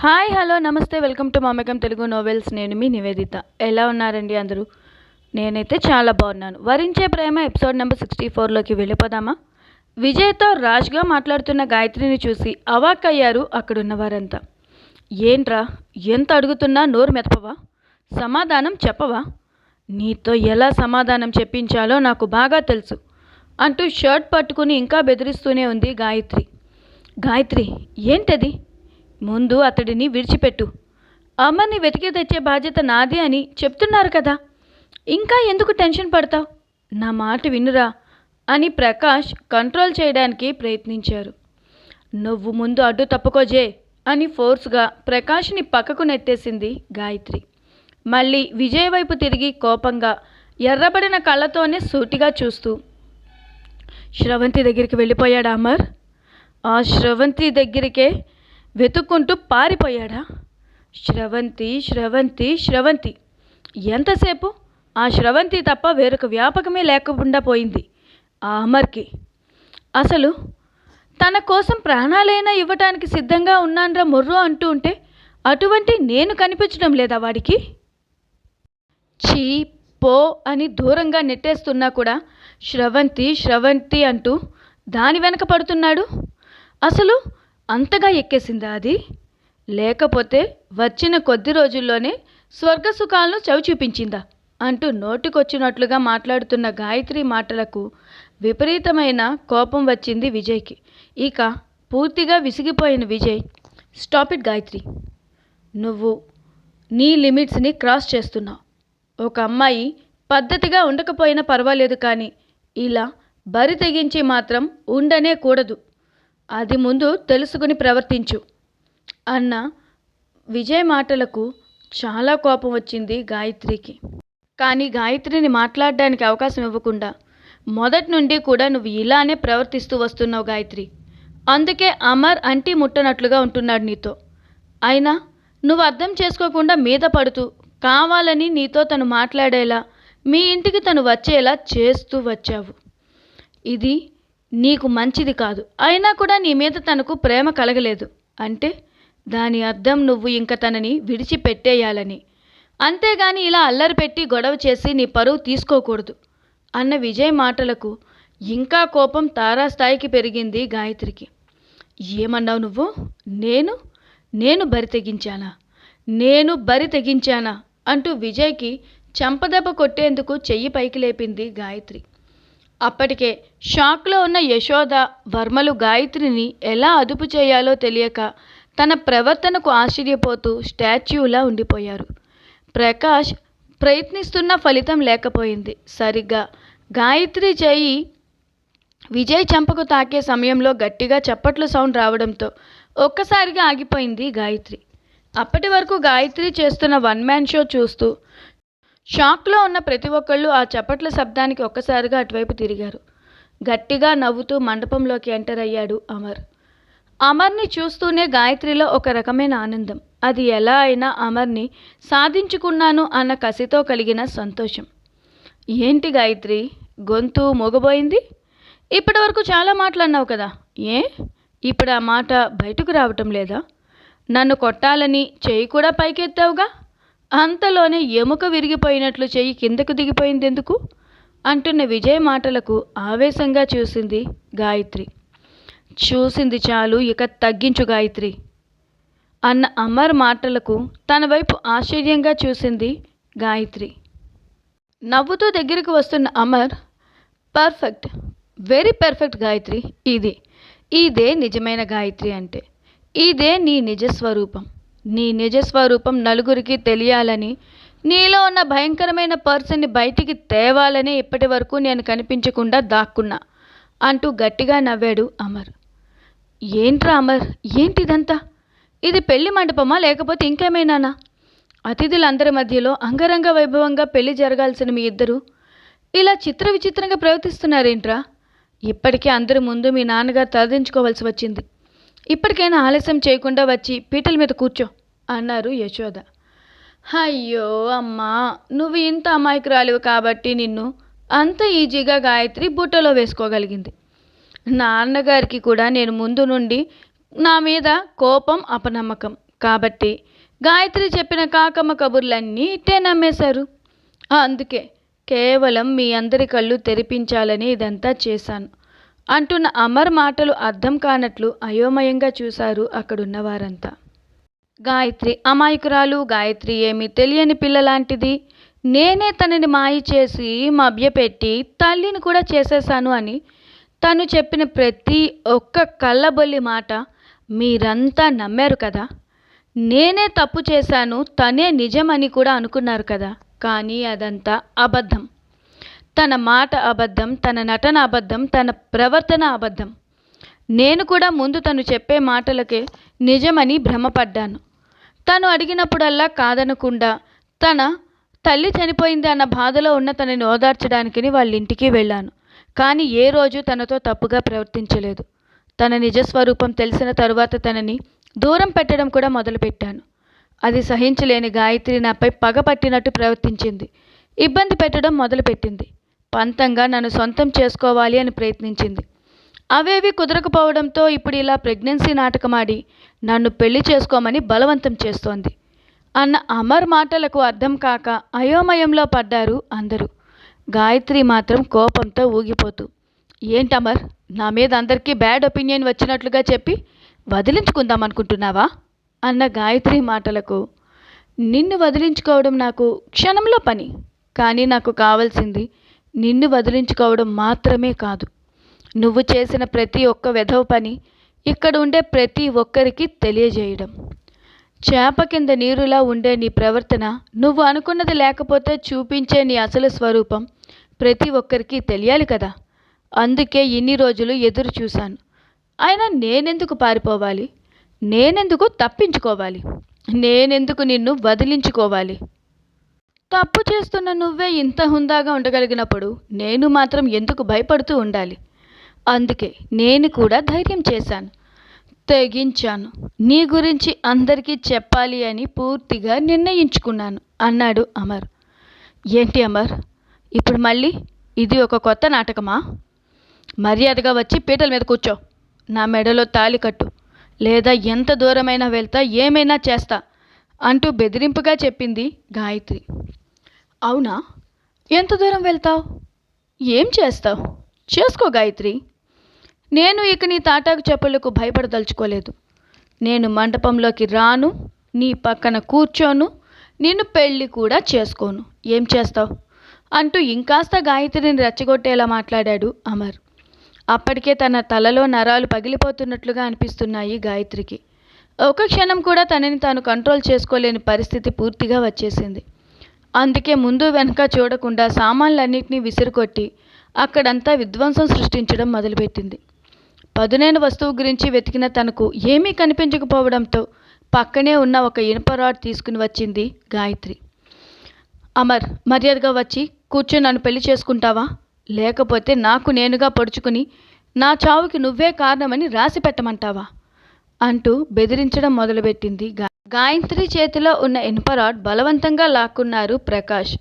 Hi hello నమస్తే welcome to మమకం Telugu novels. నేను మీ నివేదిత. ఎలా ఉన్నారండి అందరూ? నేనైతే చాలా బాగున్నాను. వరించే ప్రేమ ఎపిసోడ్ నెంబర్ సిక్స్టీ ఫోర్లోకి వెళ్ళిపోదామా? విజయ్తో రాజ్గా మాట్లాడుతున్న గాయత్రిని చూసి అవాక్కయ్యారు అక్కడున్న వారంతా ఏంట్రా ఎంత అడుగుతున్నా నోరు మెతపవా సమాధానం చెప్పవా? నీతో ఎలా సమాధానం చెప్పించాలో నాకు బాగా తెలుసు అంటూ షర్ట్ పట్టుకుని ఇంకా బెదిరిస్తూనే ఉంది గాయత్రి. గాయత్రి ఏంటది? ముందు అతడిని విడిచిపెట్టు. అమ్మని వెతికి తెచ్చే బాధ్యత నాది అని చెప్తున్నారు కదా. ఇంకా ఎందుకు టెన్షన్ పడతావు? నా మాట వినురా అని ప్రకాష్ కంట్రోల్ చేయడానికి ప్రయత్నించారు. నువ్వు ముందు అడ్డు తప్పుకోజే అని ఫోర్స్గా ప్రకాష్ని పక్కకు నెట్టేసింది గాయత్రి. మళ్ళీ విజయ్ వైపు తిరిగి కోపంగా ఎర్రబడిన కళ్ళతోనే సూటిగా చూస్తూ శ్రవంతి దగ్గరికి వెళ్ళిపోయాడా అమర్? ఆ శ్రవంతి దగ్గరికే వెతుక్కుంటూ పారిపోయాడా? శ్రవంతి శ్రవంతి శ్రవంతి. ఎంతసేపు? ఆ శ్రవంతి తప్ప వేరొక వ్యాపకమే లేకుండా పోయింది. ఆ అమర్కి. అసలు తన కోసం ప్రాణాలైనా ఇవ్వటానికి సిద్ధంగా ఉన్నాన్రా మొర్రో అంటూ ఉంటే అటువంటి నేను కనిపించడం లేదా వాడికి? చీ పో అని దూరంగా నెట్టేస్తున్నా కూడా శ్రవంతి శ్రవంతి అంటూ దాని వెనక పడుతున్నాడు? అసలు అంతగా ఎక్కేసిందా అది? లేకపోతే వచ్చిన కొద్ది రోజుల్లోనే స్వర్గ సుఖాలను చవి చూపించిందా? అంటూ నోటికొచ్చినట్లుగా మాట్లాడుతున్న గాయత్రి మాటలకు విపరీతమైన కోపం వచ్చింది విజయ్కి. ఇక పూర్తిగా విసిగిపోయిన విజయ్ స్టాప్ ఇట్ గాయత్రి. నువ్వు నీ లిమిట్స్ని క్రాస్ చేస్తున్నావు. ఒక అమ్మాయి పద్ధతిగా ఉండకపోయినా పర్వాలేదు కానీ ఇలా బరి తెగించి మాత్రం ఉండనే కూడదు. అది ముందు తెలుసుకుని ప్రవర్తించు. అన్న విజయ్ మాటలకు చాలా కోపం వచ్చింది గాయత్రికి. కానీ గాయత్రిని మాట్లాడడానికి అవకాశం ఇవ్వకుండా మొదటి నుండి కూడా నువ్వు ఇలానే ప్రవర్తిస్తూ వస్తున్నావు గాయత్రి. అందుకే అమర్ అంటి ముట్టనట్లుగా ఉంటున్నాడు నీతో. అయినా నువ్వు అర్థం చేసుకోకుండా మీద పడుతూ కావాలని నీతో తను మాట్లాడేలా మీ ఇంటికి తను వచ్చేలా చేస్తూ వచ్చావు. ఇది నీకు మంచిది కాదు. అయినా కూడా నీ మీద తనకు ప్రేమ కలగలేదు. అంటే దాని అర్థం నువ్వు ఇంక తనని విడిచిపెట్టేయాలని. అంతేగాని ఇలా అల్లరి పెట్టి గొడవ చేసి నీ పరువు తీసుకోకూడదు. అన్న విజయ్ మాటలకు ఇంకా కోపం తారాస్థాయికి పెరిగింది గాయత్రికి. ఏమన్నావు నువ్వు? నేను? నేను బరి తెగించానా? నేను బరి తెగించానా? అంటూ విజయ్కి చెంపదెబ్బ కొట్టేందుకు చెయ్యి పైకి లేపింది గాయత్రి. అప్పటికే షాక్లో ఉన్న యశోద వర్మలు గాయత్రిని ఎలా అదుపు చేయాలో తెలియక తన ప్రవర్తనకు ఆశ్చర్యపోతూ స్టాచ్యూలా ఉండిపోయారు. ప్రకాష్ ప్రయత్నిస్తున్న ఫలితం లేకపోయింది. సరిగ్గా గాయత్రి చేయి విజయ్ చంపకు తాకే సమయంలో గట్టిగా చప్పట్లు సౌండ్ రావడంతో ఒక్కసారిగా ఆగిపోయింది గాయత్రి. అప్పటి వరకు గాయత్రి చేస్తున్న వన్ మ్యాన్ షో చూస్తూ షాక్లో ఉన్న ప్రతి ఒక్కళ్ళు ఆ చప్పట్ల శబ్దానికి ఒక్కసారిగా అటువైపు తిరిగారు. గట్టిగా నవ్వుతూ మండపంలోకి ఎంటర్ అయ్యాడు అమర్. అమర్ని చూస్తూనే గాయత్రిలో ఒక రకమైన ఆనందం. అది ఎలా అయినా అమర్ని సాధించుకున్నాను అన్న కసితో కలిగిన సంతోషం. ఏంటి గాయత్రి? గొంతు మూగబోయింది? ఇప్పటి వరకు చాలా మాట్లాడినావు కదా. ఏ? ఇప్పుడు ఆ మాట బయటకు రావటం లేదా? నన్ను కొట్టాలని చెయ్యి కూడా పైకెత్తావుగా? అంతలోనే ఎముక విరిగిపోయినట్లు చెయ్యి కిందకు దిగిపోయింది ఎందుకు అంటున్న విజయ్ మాటలకు ఆవేశంగా చూసింది గాయత్రి. చూసింది చాలు ఇక తగ్గించు గాయత్రి. అన్న అమర్ మాటలకు తన వైపు ఆశ్చర్యంగా చూసింది గాయత్రి. నవ్వుతూ దగ్గరికి వస్తున్న Amar perfect very perfect Gayatri ఇది. ఇదే నిజమైన గాయత్రి అంటే. ఇదే నీ నిజస్వరూపం నీ నిజస్వరూపం నలుగురికి తెలియాలని నీలో ఉన్న భయంకరమైన పర్సన్ని బయటికి తేవాలని ఇప్పటి వరకు నేను కనిపించకుండా దాక్కున్నా అంటూ గట్టిగా నవ్వాడు అమర్. ఏంట్రా అమర్? ఏంటిదంతా? ఇది పెళ్ళి మండపమా లేకపోతే ఇంకేమైనానా? అతిథులందరి మధ్యలో అంగరంగ వైభవంగా పెళ్ళి జరగాల్సిన మీ ఇద్దరు ఇలా చిత్ర విచిత్రంగా ప్రవర్తిస్తున్నారేంట్రా? ఇప్పటికే అందరి ముందు మీ నాన్నగారు తలదించుకోవాల్సి వచ్చింది. ఇప్పటికైనా ఆలస్యం చేయకుండా వచ్చి పీటల మీద కూర్చో. అన్నారు యశోద. అయ్యో అమ్మా నువ్వు ఇంత అమాయకురాలివి కాబట్టి నిన్ను అంత ఈజీగా గాయత్రి బుట్టలో వేసుకోగలిగింది. నాన్నగారికి కూడా నేను ముందు నుండి నా మీద కోపం అపనమ్మకం. కాబట్టి గాయత్రి చెప్పిన కాకమ్మ కబుర్లన్నీ ఇట్టే నమ్మేశారు. అందుకే కేవలం మీ అందరి కళ్ళు తెరిపించాలని ఇదంతా చేశాను. అంటున్న అమర్ మాటలు అర్థం కానట్లు అయోమయంగా చూశారు అక్కడున్న వారంతా. గాయత్రి అమాయకురాలు. గాయత్రి ఏమీ తెలియని పిల్లలాంటిది. నేనే తనని మాయ చేసి మభ్యపెట్టి తల్లిని కూడా చేసేశాను అని తను చెప్పిన ప్రతి ఒక్క కళ్ళబొల్లి మాట మీరంతా నమ్మారు కదా? నేనే తప్పు చేశాను తనే నిజమని కూడా అనుకున్నారు కదా? కానీ అదంతా అబద్ధం. తన మాట అబద్ధం తన నటన అబద్ధం తన ప్రవర్తన అబద్ధం. నేను కూడా ముందు తను చెప్పే మాటలకే నిజమని భ్రమపడ్డాను. తను అడిగినప్పుడల్లా కాదనకుండా తన తల్లి చనిపోయింది అన్న బాధలో ఉన్న తనని ఓదార్చడానికి వాళ్ళ ఇంటికి వెళ్ళాను. కానీ ఏ రోజు తనతో తప్పుగా ప్రవర్తించలేదు. తన నిజస్వరూపం తెలిసిన తరువాత తనని దూరం పెట్టడం కూడా మొదలుపెట్టాను. అది సహించలేని గాయత్రి నాపై పగ పట్టినట్టు ప్రవర్తించింది. ఇబ్బంది పెట్టడం మొదలుపెట్టింది. పంతంగా నన్ను సొంతం చేసుకోవాలి అని ప్రయత్నించింది. అవేవి కుదరకపోవడంతో ఇప్పుడు ఇలా ప్రెగ్నెన్సీ నాటకమాడి నన్ను పెళ్ళి చేసుకోమని బలవంతం చేస్తోంది. అన్న అమర్ మాటలకు అర్థం కాక అయోమయంలో పడ్డారు అందరూ. గాయత్రి మాత్రం కోపంతో ఊగిపోతూ ఏంటమర్ నా మీద అందరికీ బ్యాడ్ ఒపీనియన్ వచ్చినట్లుగా చెప్పి వదిలించుకుందాం అనుకుంటున్నావా? అన్న గాయత్రి మాటలకు నిన్ను వదిలించుకోవడం నాకు క్షణంలో పని కానీ నాకు కావాల్సింది నిన్ను వదిలించుకోవడం మాత్రమే కాదు. నువ్వు చేసిన ప్రతి ఒక్క వెధవ పని ఇక్కడ ఉండే ప్రతి ఒక్కరికి తెలియజేయడం. చేప కింద నీరులా ఉండే నీ ప్రవర్తన నువ్వు అనుకున్నది లేకపోతే చూపించే నీ అసలు స్వరూపం ప్రతి ఒక్కరికి తెలియాలి కదా. అందుకే ఇన్ని రోజులు ఎదురు చూశాను. అయినా నేనెందుకు పారిపోవాలి? నేనెందుకు తప్పించుకోవాలి? నేనెందుకు నిన్ను వదిలించుకోవాలి? తప్పు చేస్తున్న నువ్వే ఇంత హుందాగా ఉండగలిగినప్పుడు నేను మాత్రం ఎందుకు భయపడుతూ ఉండాలి? అందుకే నేను కూడా ధైర్యం చేశాను. తెగించాను. నీ గురించి అందరికీ చెప్పాలి అని పూర్తిగా నిర్ణయించుకున్నాను అన్నాడు అమర్. ఏంటి అమర్? ఇప్పుడు మళ్ళీ? ఇది ఒక కొత్త నాటకమా? మర్యాదగా వచ్చి పీటల మీద కూర్చో. నా మెడలో తాలి కట్టు. లేదా ఎంత దూరమైనా వెళ్తా ఏమైనా చేస్తా అంటూ బెదిరింపుగా చెప్పింది గాయత్రి. అవునా? ఎంత దూరం వెళ్తావు? ఏం చేస్తావు? చేసుకో గాయత్రి. నేను ఇక నీ తాటాకు చెప్పులకు భయపడదలుచుకోలేదు. నేను మండపంలోకి రాను నీ పక్కన కూర్చోను నిన్ను పెళ్ళి కూడా చేసుకోను. ఏం చేస్తావు? అంటూ ఇంకాస్త గాయత్రిని రెచ్చగొట్టేలా మాట్లాడాడు అమర్. అప్పటికే తన తలలో నరాలు పగిలిపోతున్నట్లుగా అనిపిస్తున్నాయి గాయత్రికి. ఒక క్షణం కూడా తనని తాను కంట్రోల్ చేసుకోలేని పరిస్థితి పూర్తిగా వచ్చేసింది. అందుకే ముందు వెనక చూడకుండా సామాన్లన్నింటినీ విసిరుకొట్టి అక్కడంతా విధ్వంసం సృష్టించడం మొదలుపెట్టింది. పదునైన వస్తువు గురించి వెతికిన తనకు ఏమీ కనిపించకపోవడంతో పక్కనే ఉన్న ఒక ఇనుప రాడ్ తీసుకుని వచ్చింది గాయత్రి. అమర్ మర్యాదగా వచ్చి కూర్చొని నన్ను పెళ్ళి చేసుకుంటావా? లేకపోతే నాకు నేనుగా పొడుచుకుని నా చావుకి నువ్వే కారణమని రాసి పెట్టమంటావా? అంటూ బెదిరించడం మొదలుపెట్టింది గా గాయత్రి చేతిలో ఉన్న ఇనుప రాడ్ బలవంతంగా లాక్కున్నారు ప్రకాష్.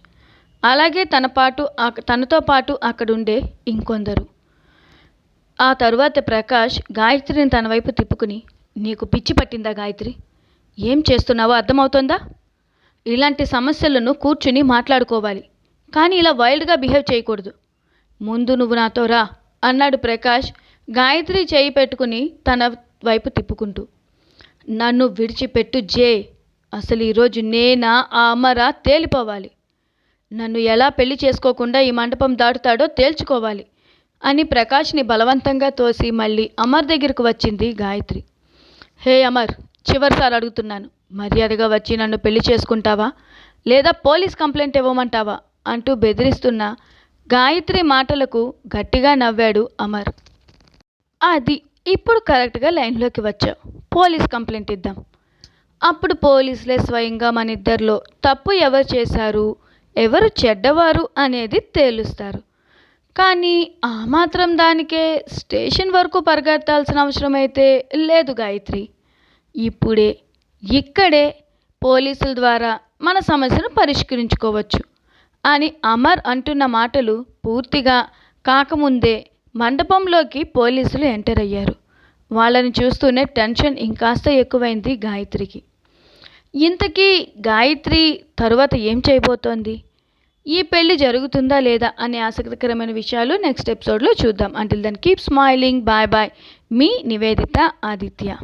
అలాగే తన పాటు తనతో పాటు అక్కడుండే ఇంకొందరు. ఆ తరువాత ప్రకాష్ గాయత్రిని తన వైపు తిప్పుకుని నీకు పిచ్చి పట్టిందా గాయత్రి? ఏం చేస్తున్నావో అర్థమవుతోందా? ఇలాంటి సమస్యలను కూర్చుని మాట్లాడుకోవాలి. కానీ ఇలా వైల్డ్గా బిహేవ్ చేయకూడదు. ముందు నువ్వు నాతో రా అన్నాడు ప్రకాష్ గాయత్రి చేయి పెట్టుకుని తన వైపు తిప్పుకుంటూ. నన్ను విడిచిపెట్టు జే. అసలు ఈరోజు నేనా ఆ అమరా తేలిపోవాలి. నన్ను ఎలా పెళ్ళి చేసుకోకుండా ఈ మండపం దాటుతాడో తేల్చుకోవాలి. అని ప్రకాష్ని బలవంతంగా తోసి మళ్ళీ అమర్ దగ్గరకు వచ్చింది గాయత్రి. హే అమర్ చివరిసారి అడుగుతున్నాను. మర్యాదగా వచ్చి నన్ను పెళ్ళి చేసుకుంటావా? లేదా పోలీస్ కంప్లైంట్ ఇవ్వమంటావా? అంటూ బెదిరిస్తున్న గాయత్రి మాటలకు గట్టిగా నవ్వాడు అమర్. అది ఇప్పుడు కరెక్ట్గా లైన్లోకి వచ్చావు. పోలీస్ కంప్లైంట్ ఇద్దాం. అప్పుడు పోలీసులే స్వయంగా మన ఇద్దరిలో తప్పు ఎవరు చేశారు ఎవరు చెడ్డవారు అనేది తేలుస్తారు. కానీ ఆ మాత్రం దానికే స్టేషన్ వరకు పరిగెత్తాల్సిన అవసరం అయితే లేదు గాయత్రి. ఇప్పుడే ఇక్కడే పోలీసుల ద్వారా మన సమస్యను పరిష్కరించుకోవచ్చు అని అమర్ అంటున్న మాటలు పూర్తిగా కాకముందే మండపంలోకి పోలీసులు ఎంటర్ అయ్యారు. వాళ్ళని చూస్తూనే టెన్షన్ ఇంకాస్త ఎక్కువైంది గాయత్రికి. ఇంతకీ గాయత్రి తరువాత ఏం చేయబోతోంది? ఈ పెళ్ళి జరుగుతుందా లేదా అనే ఆసక్తికరమైన విషయాలు నెక్స్ట్ ఎపిసోడ్లో చూద్దాం. Until then keep smiling bye bye మీ నివేదిత ఆదిత్య.